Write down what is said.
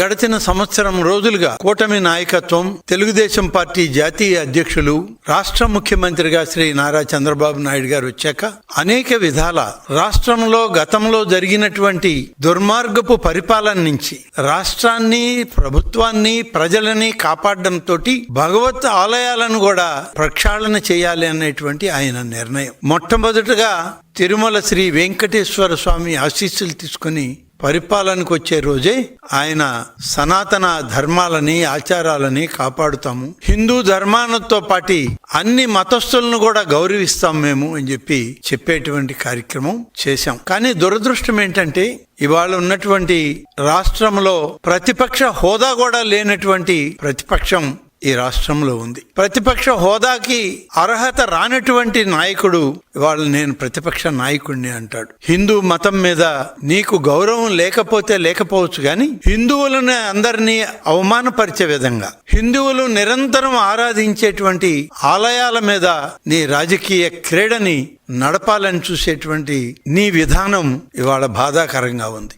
గడిచిన సంవత్సరం రోజులుగా కూటమి నాయకత్వం తెలుగుదేశం పార్టీ జాతీయ అధ్యక్షులు రాష్ట్ర ముఖ్యమంత్రిగా శ్రీ నారా చంద్రబాబు నాయుడు గారు వచ్చాక అనేక విధాల రాష్ట్రంలో గతంలో జరిగినటువంటి దుర్మార్గపు పరిపాలన నుంచి రాష్ట్రాన్ని ప్రభుత్వాన్ని ప్రజలని కాపాడడంతో భగవత్ ఆలయాలను కూడా ప్రక్షాళన చేయాలి అనేటువంటి ఆయన నిర్ణయం. మొట్టమొదటగా తిరుమల శ్రీ వెంకటేశ్వర స్వామి ఆశీస్సులు తీసుకుని పరిపాలనకు వచ్చే రోజే ఆయన సనాతన ధర్మాలని ఆచారాలని కాపాడుతాము. హిందూ ధర్మాలతో పాటి అన్ని మతస్థులను కూడా గౌరవిస్తాం మేము అని చెప్పి చెప్పేటువంటి కార్యక్రమం చేశాం. కానీ దురదృష్టం ఏంటంటే ఇవాళ ఉన్నటువంటి రాష్ట్రంలో ప్రతిపక్ష హోదా కూడా లేనటువంటి ప్రతిపక్షం ఈ రాష్ట్రంలో ఉంది. ప్రతిపక్ష హోదాకి అర్హత రానటువంటి నాయకుడు ఇవాళ నేను ప్రతిపక్ష నాయకుడిని అంటాడు. హిందూ మతం మీద నీకు గౌరవం లేకపోతే లేకపోవచ్చు కానీ హిందువులను అందరినీ అవమానపరిచే విధంగా హిందువులు నిరంతరం ఆరాధించేటువంటి ఆలయాల మీద నీ రాజకీయ క్రీడని నడపాలని చూసేటువంటి నీ విధానం ఇవాళ బాధాకరంగా ఉంది.